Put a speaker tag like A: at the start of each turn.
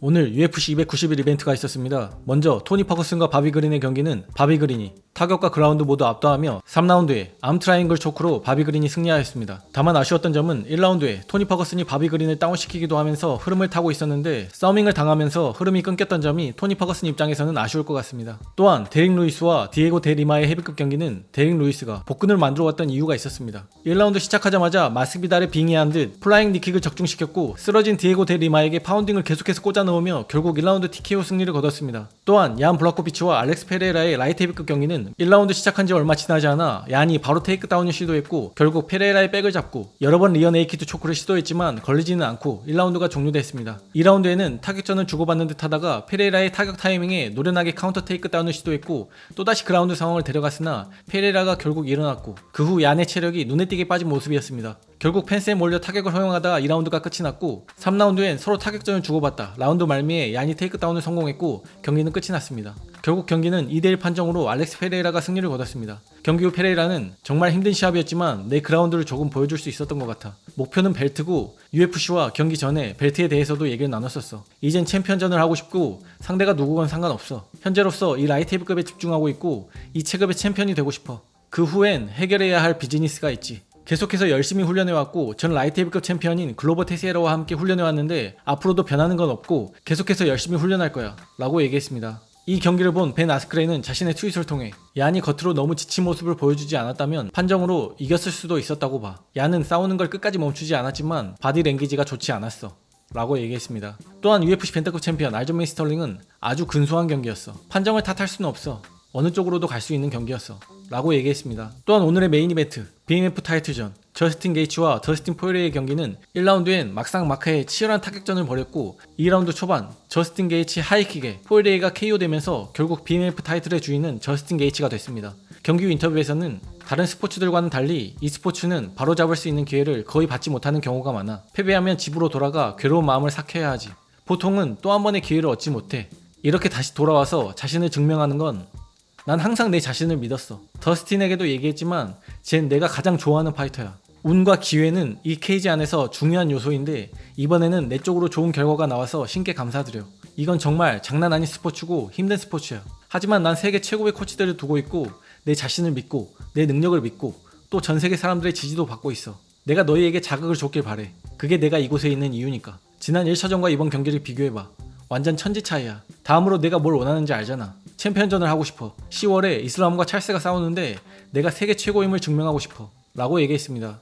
A: 오늘 UFC 291 이벤트가 있었습니다. 먼저 토니 파커슨과 바비 그린의 경기는 바비 그린이 타격과 그라운드 모두 압도하며 3라운드에 암 트라이앵글 초크로 바비 그린이 승리하였습니다. 다만 아쉬웠던 점은 1라운드에 토니 파커슨이 바비 그린을 다운시키기도 하면서 흐름을 타고 있었는데 서밍을 당하면서 흐름이 끊겼던 점이 토니 파커슨 입장에서는 아쉬울 것 같습니다. 또한 데릭 루이스와 디에고 데 리마의 헤비급 경기는 데릭 루이스가 복근을 만들어 왔던 이유가 있었습니다. 1라운드 시작하자마자 마스비달의 빙의한 듯 플라잉 니킥을 적중시켰고 쓰러진 디에고 데 리마에게 파운딩을 계속해서 꽂아 넣으며 결국 1라운드 TKO 승리를 거뒀습니다. 또한 얀 블라코비치와 알렉스 페레라의 라이트 헤비급 경기는 1라운드 시작한 지 얼마 지나지 않아 얀이 바로 테이크다운을 시도했고 결국 페레라의 백을 잡고 여러 번 리어 네이키드 초크를 시도했지만 걸리지는 않고 1라운드가 종료됐습니다. 2라운드에는 타격전을 주고받는 듯 하다가 페레라의 타격 타이밍에 노련하게 카운터 테이크다운을 시도했고 또다시 그라운드 상황을 데려갔으나 페레라가 결국 일어났고 그 후 얀의 체력이 눈에 띄게 빠진 모습이었습니다. 결국 펜스에 몰려 타격을 허용하다가 2라운드가 끝이 났고 3라운드엔 서로 타격전을 주고받다 라운드 말미에 얀이 테이크다운을 성공했고 경기는 끝이 났습니다. 결국 경기는 2대1 판정으로 알렉스 페레이라가 승리를 거뒀습니다. 경기 후 페레이라는 정말 힘든 시합이었지만 내 그라운드를 조금 보여줄 수 있었던 것 같아. 목표는 벨트고 UFC와 경기 전에 벨트에 대해서도 얘기를 나눴었어. 이젠 챔피언전을 하고 싶고 상대가 누구건 상관없어. 현재로서 이 라이트 헤비급에 집중하고 있고 이 체급의 챔피언이 되고 싶어. 그 후엔 해결해야 할 비즈니스가 있지. 계속해서 열심히 훈련해왔고 전 라이트 헤비급 챔피언인 글로버 테시에러와 함께 훈련해왔는데 앞으로도 변하는 건 없고 계속해서 열심히 훈련할 거야 라고 얘기했습니다. 이 경기를 본 벤 아스크레이는 자신의 트윗을 통해 얀이 겉으로 너무 지친 모습을 보여주지 않았다면 판정으로 이겼을 수도 있었다고 봐. 얀은 싸우는 걸 끝까지 멈추지 않았지만 바디 랭귀지가 좋지 않았어. 라고 얘기했습니다. 또한 UFC 벤터급 챔피언 알전메이 스털링은 아주 근소한 경기였어. 판정을 탓할 수는 없어. 어느 쪽으로도 갈 수 있는 경기였어. 라고 얘기했습니다. 또한 오늘의 메인 이벤트 BMF 타이틀전 저스틴 게이츠와 더스틴 포이레의 경기는 1라운드엔 막상 마크의 치열한 타격전을 벌였고 2라운드 초반 저스틴 게이츠 하이킥에 포이레이가 KO되면서 결국 BMF 타이틀의 주인은 저스틴 게이츠가 됐습니다. 경기 후 인터뷰에서는 다른 스포츠들과는 달리 이 스포츠는 바로 잡을 수 있는 기회를 거의 받지 못하는 경우가 많아 패배하면 집으로 돌아가 괴로운 마음을 삭혀야 하지. 보통은 또 한 번의 기회를 얻지 못해. 이렇게 다시 돌아와서 자신을 증명하는 건 난 항상 내 자신을 믿었어. 더스틴에게도 얘기했지만 쟨 내가 가장 좋아하는 파이터야. 운과 기회는 이 케이지 안에서 중요한 요소인데 이번에는 내 쪽으로 좋은 결과가 나와서 신께 감사드려. 이건 정말 장난 아닌 스포츠고 힘든 스포츠야. 하지만 난 세계 최고의 코치들을 두고 있고 내 자신을 믿고 내 능력을 믿고 또 전 세계 사람들의 지지도 받고 있어. 내가 너희에게 자극을 줬길 바래. 그게 내가 이곳에 있는 이유니까. 지난 1차전과 이번 경기를 비교해봐. 완전 천지 차이야. 다음으로 내가 뭘 원하는지 알잖아. 챔피언전을 하고 싶어. 10월에 이슬람과 찰스가 싸우는데 내가 세계 최고임을 증명하고 싶어. 라고 얘기했습니다.